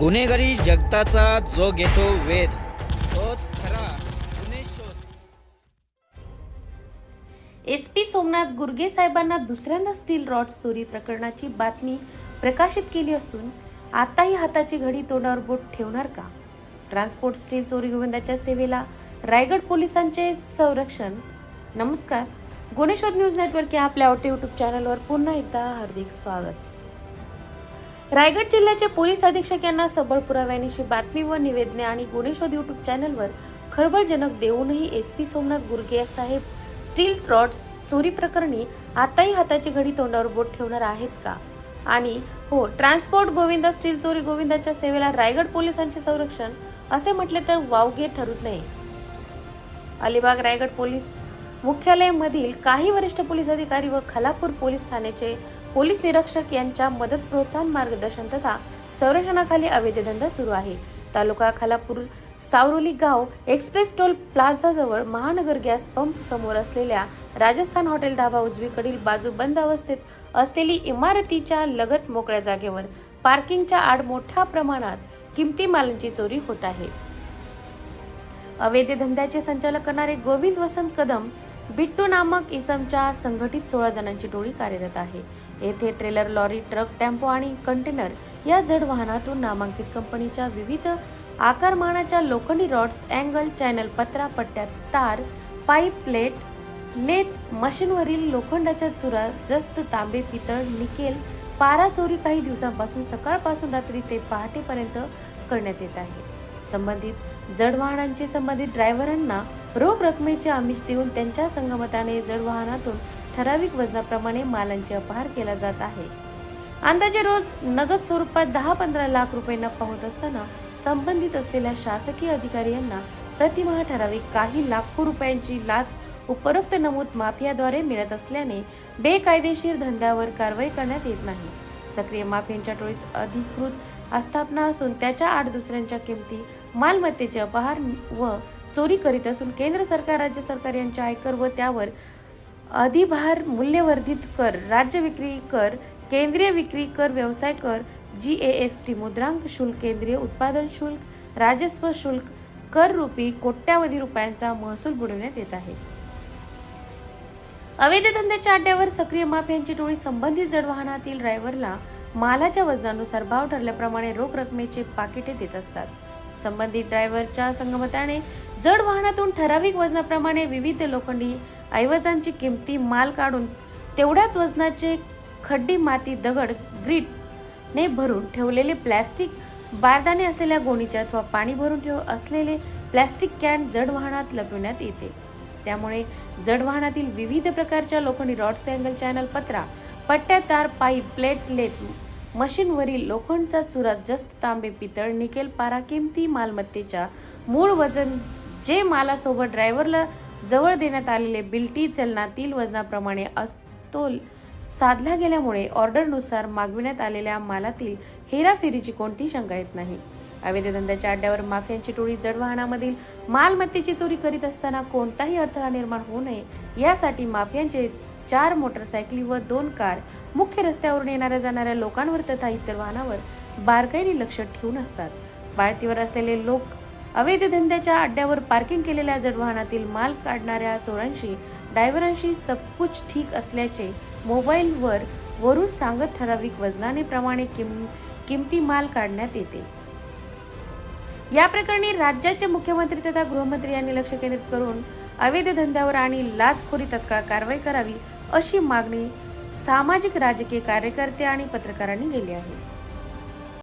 गुन्हेगारी जगताचा जो घेतो वेध तोच खरा गुन्हे शोध. एस पी सोमनाथ गुर्गे साहेबांना दुसऱ्यांदा स्टील रॉड चोरी प्रकरणाची बातमी प्रकाशित केली असून आताही हाताची घडी तोंडावर बोट ठेवणार का? ट्रान्सपोर्ट स्टील चोरी गोविंदाच्या सेवेला रायगड पोलिसांचे संरक्षण. नमस्कार. गुन्हेशोध न्यूज नेटवर्क या आपल्या आवडते युट्यूब चॅनलवर पुन्हा एकदा हार्दिक स्वागत. रायगड जिल्ह्याचे पोलीस अधीक्षक यांना सबळ पुराव्यानिशी बातमी व निवेदने आणि गुन्हेशोध युट्यूब चॅनलवर खळबळजनक देऊनही एस पी सोमनाथ गुरगे साहेब स्टील रॉड्स चोरी प्रकरणी आताही हाताची घडी तोंडावर बोट ठेवणार आहेत का? आणि हो ट्रान्सपोर्ट गोविंदा स्टील चोरी गोविंदाच्या सेवेला रायगड पोलिसांचे संरक्षण असे म्हटले तर वावगे ठरत नाही. अलिबाग रायगड पोलीस मुख्यालयामधील काही वरिष्ठ पोलीस अधिकारी व खलापूर पोलीस ठाण्याचे पोलीस निरीक्षक यांच्या मदत प्रोत्साहन मार्गदर्शन तथा संरक्षणाखाली अवैध धंदा सुरू आहे. तालुका खालापूर सावरोली गाव एक्सप्रेस टोल प्लाझाजवळ महानगर गॅस पंप समोर असलेल्या राजस्थान हॉटेल धाबा उजवीकडील बाजू बंद अवस्थेत असलेली इमारतीच्या लगत मोकळ्या जागेवर पार्किंगच्या आड मोठ्या प्रमाणात किमती मालांची चोरी होत आहे. अवैध धंद्याचे संचालक करणारे गोविंद वसंत कदम बिट्टू नामक इसमच्या संघटित सोळा जणांची टोळी कार्यरत आहे. येथे ट्रेलर लॉरी ट्रक टेम्पो आणि कंटेनर या जड वाहनातून नामांकित कंपनीच्या विविध आकारमानाच्या लोखंडी रॉड्स अँगल चॅनल पत्रा पट्ट्या तार पाईप प्लेट लेथ मशीनवरील लोखंडाच्या चुरा जस्त तांबे पितळ निकेल पारा चोरी काही दिवसांपासून सकाळपासून रात्री ते पहाटेपर्यंत करण्यात येत आहे. संबंधित जड वाहनांचे संबंधित ड्रायव्हरांना रोख रकमेचे आमिष देऊन त्यांच्या संगमताने जड वाहनातून ठराविक वजनाप्रमाणे मालांचे अपहार केला जात आहे. अंदाजे रोज नगद स्वरूपात दहा पंधरा लाख रुपये नफा होत असताना संबंधित असलेल्या शासकीय अधिकारी यांना प्रतिमाह ठराविक काही लाखो रुपयांची लाच उपरोक्त नमूद माफियाद्वारे मिळत असल्याने बेकायदेशीर धंद्यावर कारवाई करण्यात येत नाही. सक्रिय माफियांच्या टोळीत अधिकृत आस्थापना असून त्याच्या आड दुसऱ्यांच्या किमती मालमत्तेचे अपहार व चोरी करीत असून केंद्र सरकार राज्य सरकार यांच्या आयकर व त्यावर अधिभार मूल्यवर्धित कर राज्य विक्री कर केंद्रीय विक्री कर व्यवसाय कर जी ए एस टी मुद्रांक शुल्क केंद्रीय उत्पादन शुल्क राजस्व शुल्क कर रूपी कोट्यावधी रुपयांचा महसूल बुडवण्यात येत आहे. अवैध धंद्याच्या अड्ड्यावर सक्रिय माफियांची टोळी संबंधित जडवाहनातील ड्रायव्हरला मालाच्या वजनानुसार भाव ठरल्याप्रमाणे रोख रकमेचे पाकिटे देत असतात. संबंधित ड्रायव्हरच्या संगमताने जड वाहनातून ठराविक वजनाप्रमाणे विविध लोखंडी ऐवजांची किमती माल काढून तेवढ्याच वजनाचे खड्डी माती दगड ग्रीट ने भरून ठेवलेले प्लॅस्टिक बारदाणे असलेल्या गोणीच्या अथवा पाणी भरून ठेव असलेले प्लॅस्टिक कॅन जड वाहनात लपविण्यात येते. त्यामुळे जड वाहनातील विविध प्रकारच्या लोखंडी रॉड्स अँगल चॅनल पत्रा पट्ट्या तार पाईप प्लेटलेट मशीनवरील लोखंडचा चुरा जस्त तांबे पितळ निकेल पारा किमती मालमत्तेच्या मूळ वजन जे मालासोबत ड्रायव्हरला जवळ देण्यात आलेले बिल्टी चलनातील वजनाप्रमाणे अस्तोल साधला गेल्यामुळे ऑर्डरनुसार मागविण्यात आलेल्या मालातील हेराफेरीची कोणतीही शंका येत नाही. अवैध धंद्याच्या अड्ड्यावर माफियांची टोळी जडवाहनामधील मालमत्तेची चोरी करीत असताना कोणताही अडथळा निर्माण होऊ नये यासाठी माफियांचे चार मोटरसायकली व दोन कार मुख्य रस्त्यावरून येणाऱ्या जाणाऱ्या लोकांवर तथा इतर वाहनावर बारकाईने लक्ष ठेवून असतात. बाळतीवर असलेले लोक अवैध धंद्याच्या अड्ड्यावर पार्किंग केलेल्या जड वाहनातील माल काढणाऱ्या चोरांशी ड्रायव्हरांशी सबकुच ठीक असल्याचे मोबाईलवर वरून सांगत ठराविक वजनाने प्रमाणे किम किमती माल काढण्यात येते. या प्रकरणी राज्याचे मुख्यमंत्री तथा गृहमंत्री यांनी लक्ष केंद्रित करून अवैध धंद्यावर आणि लाचखोरी तत्काळ कारवाई करावी अशी मागणी सामाजिक राजकीय कार्यकर्ते आणि पत्रकारांनी केली आहे.